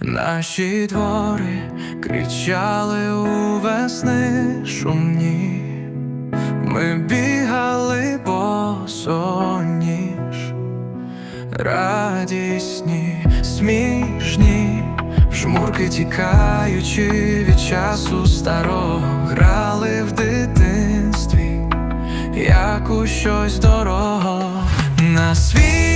Наші двори кричали у весни шумні, ми бігали босоніж, радісні, смішні, в жмурки тікаючи від часу старого, грали в дитинстві, як у щось дорого. На свіжому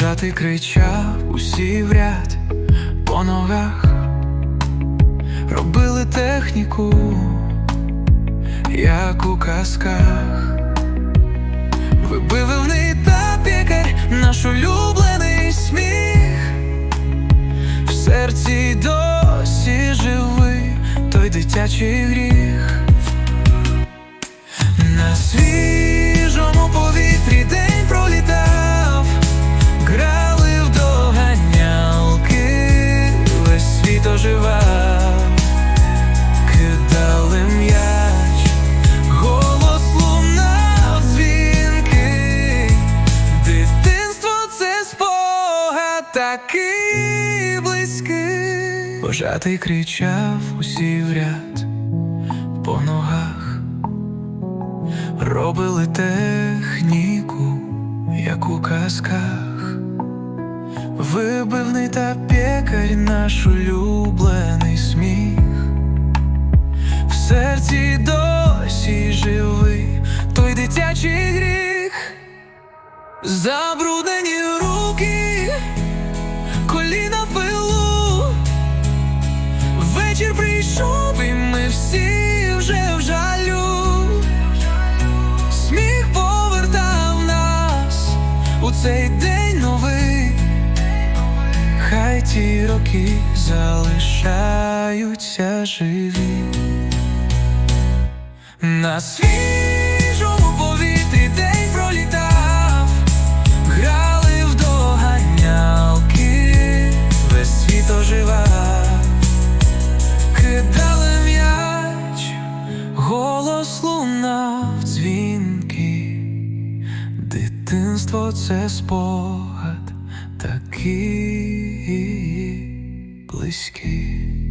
Вожатий кричав усі в ряд по ногах, робили техніку, як у казках, вибивний та пекар, наш улюблений сміх, в серці досі живий той дитячий гріх. На свіжому повітрі день пролітав, такий близький. Вожатий кричав усі в ряд по ногах. Робили техніку, як у казках, вибивний та пекар наш улюблений сміх, в серці досі живий той дитячий гріх, забруднені прийшов, і ми всі вже в жалю. Сміх повертав нас у цей день новий, хай ті роки залишаються живі. На свіжому голос лунав дзвінки, дитинство це спогад такий близький.